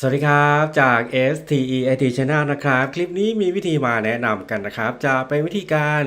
สวัสดีครับจาก STE IT Channel นะครับ คลิปนี้มีวิธีมาแนะนำกันนะครับ จะเป็นวิธีการ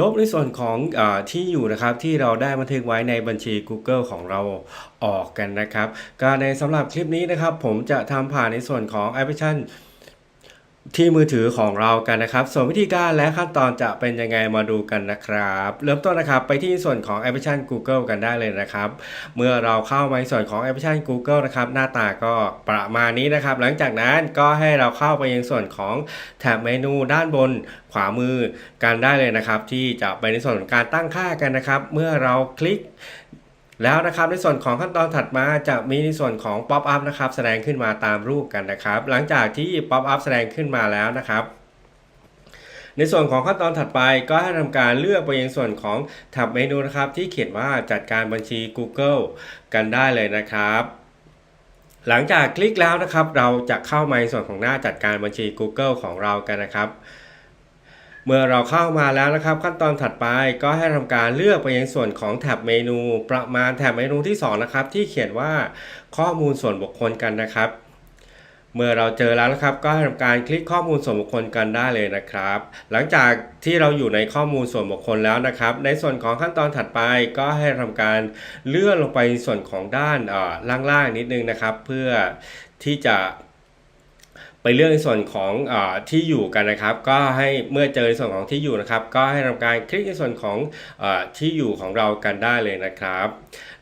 ลบในส่วนของออที่อยู่นะครับที่เราได้บันทึกไว้ในบัญชี Google ของเราออกกันนะครับ ก็ในสำหรับคลิปนี้นะครับ ผมจะทำผ่านในส่วนของแอปพลิเคชัน ที่มือถือของเรากันนะครับ ส่วนวิธีการและขั้นตอนจะเป็นยังไงมาดูกันนะครับ เริ่มต้นนะครับไปที่ส่วนของแอปพลิเคชัน Google กันได้เลยนะครับ เมื่อเราเข้ามาในส่วนของแอปพลิเคชัน Google นะครับหน้าตาก็ประมาณนี้นะครับ หลังจากนั้นก็ให้เราเข้าไปยังส่วนของแถบเมนูด้านบนขวามือกันได้เลยนะครับ ที่จะไปในส่วนของการตั้งค่ากันนะครับ เมื่อเราคลิก แล้วนะครับในส่วนของขั้นตอนถัดมาจะมีในส่วนของ Pop up นะครับแสดงขึ้นมาตามรูปกันนะครับ หลังจากที่ Pop up แสดงขึ้นมาแล้วนะครับในส่วนของขั้นตอนถัดไปก็ให้ทำการเลือกไปยังส่วนของแท็บเมนูนะครับ ที่เขียนว่าจัดการบัญชี Google กันได้เลยนะครับ หลังจากคลิกแล้วนะครับ เราจะเข้ามาในส่วนของหน้าจัดการบัญชี Google ของเรากันนะครับ เมื่อเราเข้ามาแล้วนะครับขั้นตอนถัดไปก็ให้ทำการเลือกไปยังส่วนของแท็บเมนูประมาณแท็บเมนูที่2นะครับที่เขียนว่าข้อมูลส่วนบุคคลกันนะครับ เมื่อเราเจอแล้วนะครับ ก็ให้ทำการคลิกข้อมูลส่วนบุคคลกันได้เลยนะครับ หลังจากที่เราอยู่ในข้อมูลส่วนบุคคลแล้วนะครับ ในส่วนของขั้นตอนถัดไปก็ให้ทำการเลื่อนลงไปส่วนของด้านล่างๆนิดนึงนะครับ เพื่อที่จะ ไปเลือกในส่วนของอที่อยู่กันนะครับ ก็ให้เมื่อเจอในส่วนของที่อยู่นะครับ ก็ให้ทำการคลิกในส่วนของอที่อยู่ของเรากันได้เลยนะครับ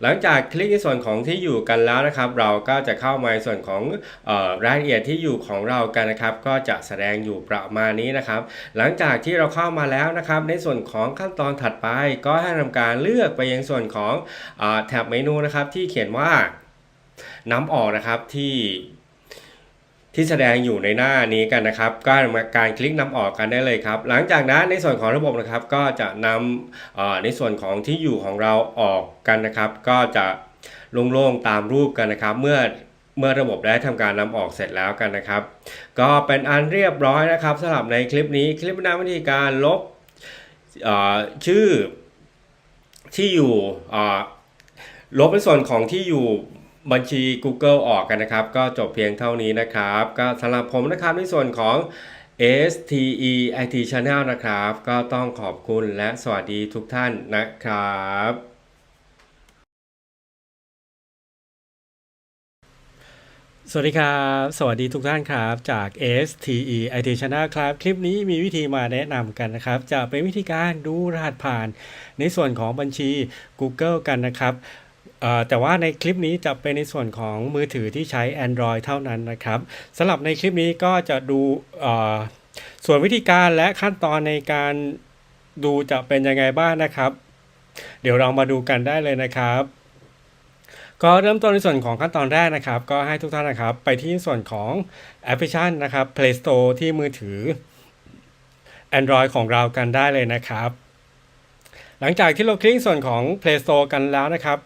หลังจากคลิกในส่วนของที่อยู่กันแล้วนะครับ เราก็จะเข้ามาในส่วนของอรายละเอียดที่อยู่ของเรากันนะครับ ก็จะแสดงอยู่ประมาณนี้นะครับ หลังจากที่เราเข้ามาแล้วนะครับ ในส่วนของขั้นตอนถัดไป ก็ให้ทำการเลือกไปยังส่วนของอแท็บเมนูนะครับที่เขียนว่าน้ำออกนะครับที่ ที่แสดงอยู่ในหน้านี้กันนะครับ ก็การคลิกนำออกกันได้เลยครับ หลังจากนั้นในส่วนของระบบนะครับ ก็จะนำในส่วนของที่อยู่ของเราออกกันนะครับ ก็จะโล่งๆตามรูปกันนะครับ เมื่อเมื่อระบบได้ทำการนำออกเสร็จแล้วกันนะครับ ก็เป็นอันเรียบร้อยนะครับสำหรับในคลิปนี้คลิปนะนำวิธีการลบชื่อที่อยู่ลบในส่วนของที่อยู่ บัญชี Google ออกกันนะครับ ก็จบเพียงเท่านี้นะครับ ก็สำหรับผมนะครับในส่วนของ STE IT Channel นะครับ ก็ต้องขอบคุณและสวัสดีทุกท่านนะครับสวัสดีครับ สวัสดีทุกท่านครับจาก STE IT Channel ครับ คลิปนี้มีวิธีมาแนะนำกันนะครับ จะเป็นวิธีการดูรหัสผ่านในส่วนของบัญชี Google กันนะครับ แต่ว่าในคลิปนี้จะเป็นในส่วนของมือถือที่ใช้ Android เท่านั้นนะครับสำหรับในคลิปนี้ก็จะดูส่วนวิธีการและขั้นตอนในการดูจะเป็นยังไงบ้างนะครับ เดี๋ยวเรามาดูกันได้เลยนะครับ ก็เริ่มต้นในส่วนของขั้นตอนแรกนะครับ ก็ให้ทุกท่านนะครับ ไปที่ส่วนของแอปพลิเคชันนะครับ Play Store ที่มือถือ Android ของเรากันได้เลยนะครับ หลังจากที่เราคลิกส่วนของ Play Store กันแล้วนะครับ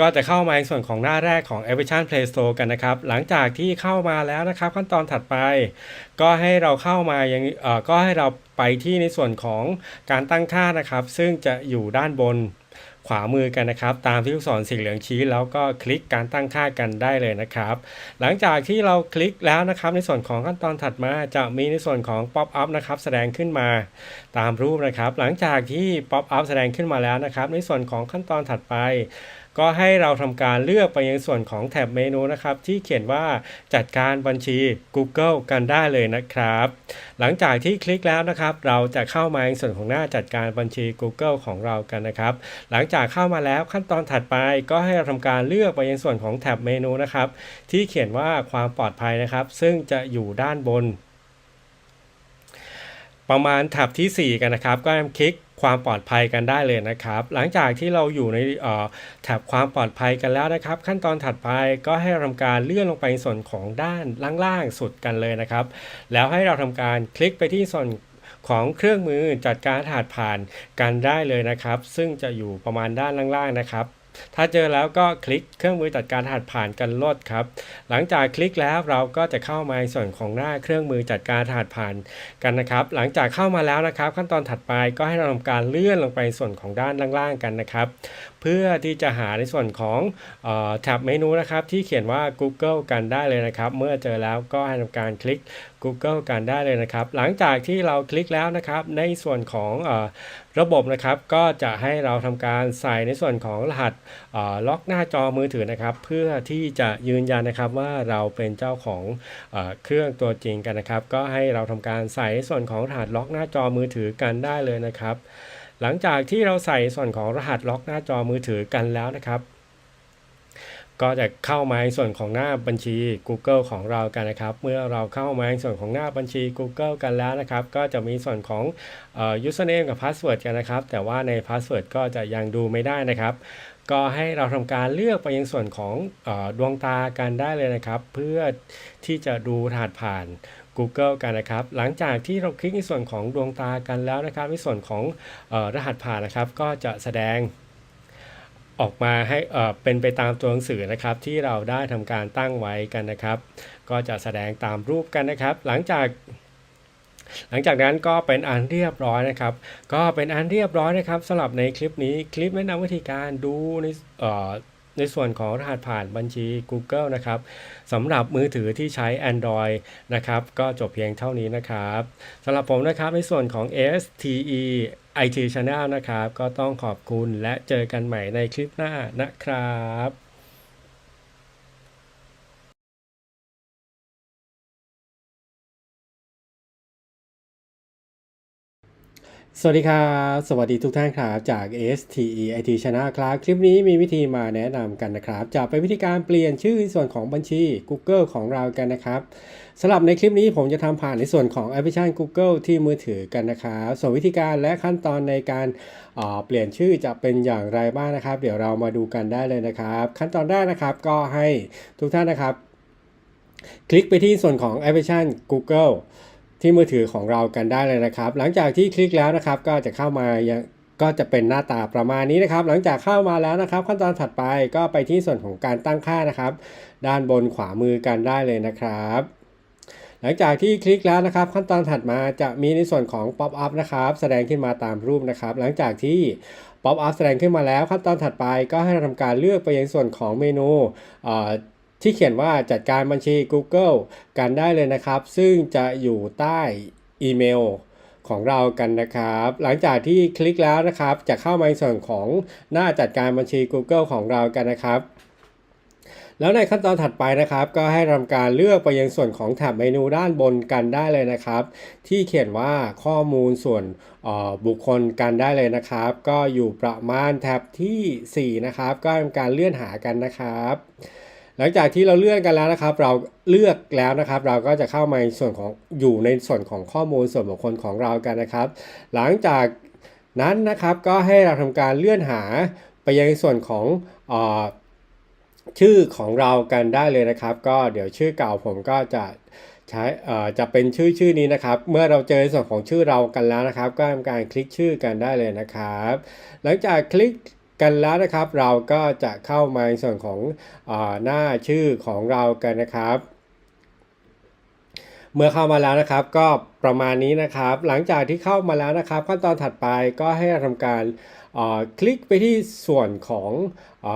ก็จะเข้ามาในส่วนของหน้าแรกของแอปพลิเคชัน Play Store กันนะครับ หลังจากที่เข้ามาแล้วนะครับ ขั้นตอนถัดไป ก็ให้เราเข้ามายังก็ให้เราไปที่ในส่วนของการตั้งค่านะครับ ซึ่งจะอยู่ด้านบนขวามือกันนะครับ ตามที่ลูกศรสีเหลืองชี้แล้วก็คลิกการตั้งค่ากันได้เลยนะครับ หลังจากที่เราคลิกแล้วนะครับ ในส่วนของขั้นตอนถัดมาจะมีในส่วนของ Pop up นะครับแสดงขึ้นมาตามรูปนะครับ หลังจากที่ Pop up แสดงขึ้นมาแล้วนะครับ ในส่วนของขั้นตอนถัดไป ก็ให้เราทำการเลือกไปยังส่วนของแท็บเมนูนะครับที่เขียนว่าจัดการบัญชี Google กันได้เลยนะครับ หลังจากที่คลิกแล้วนะครับ เราจะเข้ามาในส่วนของหน้าจัดการบัญชี Google ของเรากันนะครับ หลังจากเข้ามาแล้วขั้นตอนถัดไปก็ให้เราทำการเลือกไปยังส่วนของแท็บเมนูนะครับที่เขียนว่าความปลอดภัยนะครับ ซึ่งจะอยู่ด้านบน ประมาณแท็บที่ 4 กันนะครับ ก็คลิกความปลอดภัยกันได้เลยนะครับ หลังจากที่เราอยู่ในแท็บความปลอดภัยกันแล้วนะครับ ขั้นตอนถัดไปก็ให้เราทำการเลื่อนลงไปส่วนของด้านล่างๆสุดกันเลยนะครับ แล้วให้เราทำการคลิกไปที่ส่วนของเครื่องมือจัดการรหัสผ่านกันได้เลยนะครับ ซึ่งจะอยู่ประมาณด้านล่างๆนะครับ ถ้าเจอแล้วก็คลิกเครื่องมือจัดการรหัสผ่านกันลดครับ หลังจากคลิกแล้วเราก็จะเข้ามาในส่วนของหน้าเครื่องมือจัดการรหัสผ่านกันนะครับ หลังจากเข้ามาแล้วนะครับ ขั้นตอนถัดไปก็ให้เราทำการเลื่อนลงไปส่วนของด้านล่างๆกันนะครับ พื่อพื่อที่จะหาในส่วนของแท็บเมนูนะครับที่เขียนว่า Google กันได้เลยนะครับ เมื่อเจอแล้วก็ให้ทำการคลิก Google กันได้เลยนะครับ หลังจากที่เราคลิกแล้วนะครับ ในส่วนของระบบนะครับก็จะให้เราทำการใส่ในส่วนของรหัสล็อกหน้าจอมือถือนะครับ เพื่อที่จะยืนยันนะครับว่าเราเป็นเจ้าของเออเครื่องตัวจริงกันนะครับ ก็ให้เราทำการใส่ในส่วนของรหัสล็อกหน้าจอมือถือกันได้เลยนะครับ หลังจากที่เราใส่ส่วนของรหัสล็อกหน้าจอมือถือกันแล้วนะครับ ก็จะเข้ามาในส่วนของหน้าบัญชี Google ของเรากันนะครับ เมื่อเราเข้ามาในส่วนของหน้าบัญชี Google กันแล้วนะครับ ก็จะมีส่วนของอ่อ username กับ password กันนะครับ แต่ว่าใน password ก็จะยังดูไม่ได้นะครับก็ให้เราทำการเลือกไปยังส่วนของอดวงตากันได้เลยนะครับ เพื่อที่จะดูรหัสผ่าน Google กันนะครับ หลังจากที่เราคลิกในส่วนของดวงตากันแล้วนะครับ ในส่วนของออรหัสผ่านนะครับ ก็จะแสดงออกมาให้เอ่อเป็นไปตามตัวหนังสือนะครับที่เราได้ทำการตั้งไว้กันนะครับ ก็จะแสดงตามรูปกันนะครับ หลังจาก หลังจากนั้นก็เป็นอันเรียบร้อยนะครับ ก็เป็นอันเรียบร้อยนะครับสำหรับในคลิปนี้คลิปแนะนำวิธีการดูใน ในส่วนของรหัสผ่านบัญชี Google นะครับสำหรับมือถือที่ใช้ Android นะครับ ก็จบเพียงเท่านี้นะครับสำหรับผมนะครับในส่วนของ STE IT Channel นะครับ ก็ต้องขอบคุณและเจอกันใหม่ในคลิปหน้านะครับ สวัสดีครับสวัสดีทุกท่านครับจาก STE IT Channel ครับ คลิปนี้มีวิธีมาแนะนำกันนะครับจะเป็นวิธีการเปลี่ยนชื่อในส่วนของบัญชี Google ของเรากันนะครับสำหรับในคลิปนี้ผมจะทำผ่านในส่วนของแอปพลิเคชัน Google ที่มือถือกันนะครับส่วนวิธีการและขั้นตอนในการเเปลี่ยนชื่อจะเป็นอย่างไรบ้างนะครับ เดี๋ยวเรามาดูกันได้เลยนะครับ ขั้นตอนแรกนะครับก็ให้ทุกท่านนะครับ คลิกไปที่ส่วนของแอปพลิเคชัน Google ที่มือถือของเรากันได้เลยนะครับ หลังจากที่คลิกแล้วนะครับก็จะเข้ามายังก็จะเป็นหน้าตาประมาณนี้นะครับ หลังจากเข้ามาแล้วนะครับ ขั้นตอนถัดไปก็ไปที่ส่วนของการตั้งค่านะครับ ด้านบนขวามือกันได้เลยนะครับ หลังจากที่คลิกแล้วนะครับ ขั้นตอนถัดมาจะมีในส่วนของ Pop up นะครับ แสดงขึ้นมาตามรูปนะครับ หลังจากที่ Pop up แสดงขึ้นมาแล้วขั้นตอนถัดไปก็ให้เราทำการเลือกไปยังส่วนของเมนูอ่อ ที่เขียนว่าจัดการบัญชี Google กันได้เลยนะครับ ซึ่งจะอยู่ใต้อีเมลของเรากันนะครับ หลังจากที่คลิกแล้วนะครับ จะเข้ามาในส่วนของหน้าจัดการบัญชี Google ของเรากันนะครับ แล้วในขั้นตอนถัดไปนะครับ ก็ให้ทำการเลือกไปยังส่วนของแถบเมนูด้านบนกันได้เลยนะครับ ที่เขียนว่าข้อมูลส่วนออบุคคลกันได้เลยนะครับ ก็อยู่ประมาณแถบทีสี่4 นะครับ ก็ทำการเลื่อนหากันนะครับ หลังจากที่เราเลื่อนกันแล้วนะครับ เราเลือกแล้วนะครับ เราก็จะเข้ามาในส่วนของอยู่ในส่วนของข้อมูลส่วนบุคคลของเรากันนะครับ หลังจากนั้นนะครับก็ให้เราทำการเลื่อนหาไปยังส่วนของอชื่อของเรากันได้เลยนะครับ ก็เดี๋ยวชื่อเก่าผมก็จะใช้จะเป็นชื่อชื่อนี้นะครับ เมื่อเราเจอส่วนของชื่อเรากันแล้วนะครับ ก็ทำการคลิกชื่อกันได้เลยนะครับ หลังจากคลิก กันแล้วนะครับเราก็จะเข้ามาในส่วนของอหน้าชื่อของเรากันนะครับ เมื่อเข้ามาแล้วนะครับก็ประมาณนี้นะครับ หลังจากที่เข้ามาแล้วนะครับ ขั้นตอนถัดไปก็ให้เราทำการคลิกไปที่ส่วนของอ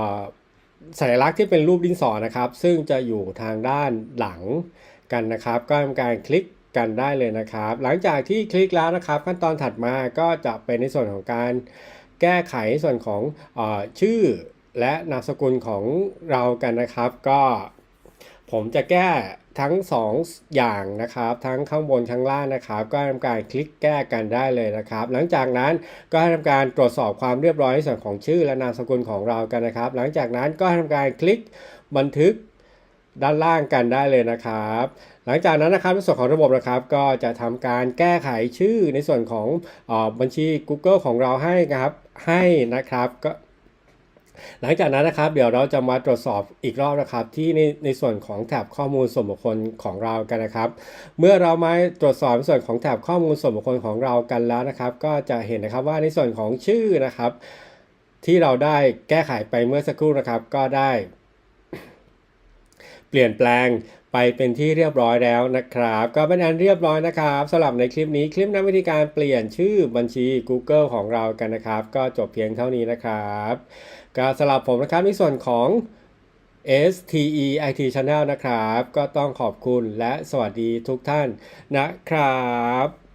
สัญลักษณ์ที่เป็นรูปดินสอนะครับ ซึ่งจะอยู่ทางด้านหลังกันนะครับ ก็ทำการคลิกกันได้เลยนะครับ หลังจากที่คลิกแล้วนะครับ ขั้นตอนถัดมาก็จะเป็นในส่วนของการ แก้ไขส่วนของอชื่อและนามสกุลของเรากันนะครับ ก็ผมจะแก้ทั้ง 2 อย่างนะครับ ทั้งข้างบนข้างล่างนะครับ ก็ทำการคลิกแก้กันได้เลยนะครับ หลังจากนั้นก็ให้ทำการตรวจสอบความเรียบร้อยในส่วนของชื่อและนามสกุลของเรากันนะครับ หลังจากนั้นก็ให้ทำการคลิกบันทึก ด้านล่างกันได้เลยนะครับ หลังจากนั้นนะครับในส่วนของระบบนะครับ ก็จะทำการแก้ไขชื่อในส่วนของออบัญชี Google ของเราให้นะครับให้นะครับก็หลังจากนั้นนะครับ เดี๋ยวเราจะมาตรวจสอบอีกรอบนะครับ ที่ในในส่วนของแถบข้อมูลส่วนบุคคลของเรากันนะครับ เมื่อเรามาตรวจสอบในส่วนของแถบข้อมูลส่วนบุคคลของเรากันแล้วนะครับ ก็จะเห็นนะครับว่าในส่วนของชื่อนะครับ ที่เราได้แก้ไขไปเมื่อสักครู่นะครับ ก็ได้ เปลี่ยนแปลงไปเป็นที่เรียบร้อยแล้วนะครับ ก็เป็นอันเรียบร้อยนะครับสำหรับในคลิปนี้คลิปนำวิธีการเปลี่ยนชื่อบัญชี Google ของเรากันนะครับ ก็จบเพียงเท่านี้นะครับการสลับผมนะครับในส่วนของ STE IT Channel นะครับ ก็ต้องขอบคุณและสวัสดีทุกท่านนะครับ